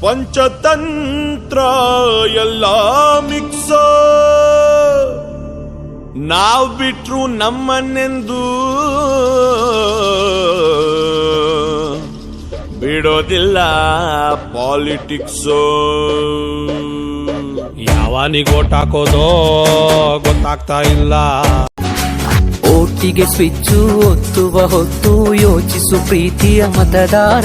ಪಂಚತಂತ್ರ ಎಲ್ಲ ಮಿಕ್ಸ ನಾವ್ ಬಿಟ್ರು ನಮ್ಮನ್ನೆಂದು. ಬಿಡೋದಿಲ್ಲ ಪಾಲಿಟಿಕ್ಸ್. ಯಾವನಿಗೆ ಓಟ್ ಹಾಕೋದೋ ಗೊತ್ತಾಗ್ತಾ ಇಲ್ಲ. ಓಟಿಗೆ ಸ್ವಿಚ್ಚು, ಒತ್ತುವ ಹೊತ್ತು ಯೋಚಿಸು ಪ್ರೀತಿಯ ಮತದಾರ.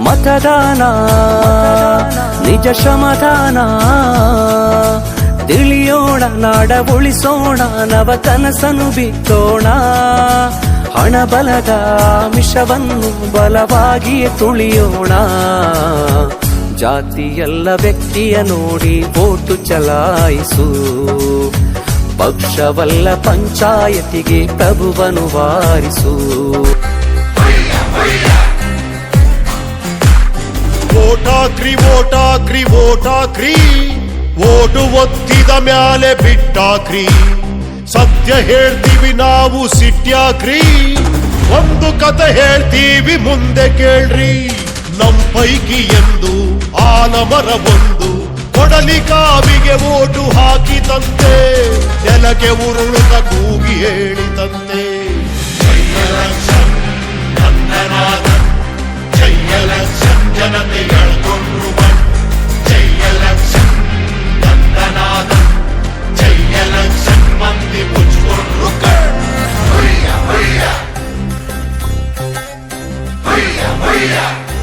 ಮತದಾನ, ನಿಜ ಶ್ರಮದಾನ ತಿಳಿಯೋಣ ನಾಡ ಉಳಿಸೋಣ ನವ ಕನಸನು ಬಿತ್ತೋಣ ಹಣ ಬಲದ ಮಿಷವನ್ನು ಬಲವಾಗಿಯೇ ತುಳಿಯೋಣ. ಜಾತಿಯಲ್ಲ ವ್ಯಕ್ತಿಯ ನೋಡಿ ಓಟು ಚಲಾಯಿಸು. ಪಕ್ಷವಲ್ಲ ಪಂಚಾಯತಿಗೆ ಪ್ರಭುವನು ವಾರಿಸು. ಓಟಾಕ್ರಿ ಓಟಾಕ್ರಿ ಓಟಾಕ್ರಿ ಓಟು ಒತ್ತಿದ ಮ್ಯಾಲೆ ಬಿಟ್ಟಾಕ್ರಿ ಸತ್ಯ ಹೇಳ್ತೀವಿ ನಾವು ಸಿಟ್ಯಾಕ್ರಿ ಒಂದು ಕತೆ ಹೇಳ್ತೀವಿ, ಮುಂದೆ ಕೇಳ್ರಿ. ನಮ್ ಪೈಕಿ ಎಂದು ಆಲಮರ ಒಂದು ಕೊಡಲಿ ಕಾವಿಗೆ ಓಟು ಹಾಕಿದಂತೆ. ನೆಲಕ್ಕೆ ಉರುಳುತ್ತ ಕೂಗಿ ಹೇಳಿದಂತೆ. Maria, Maria.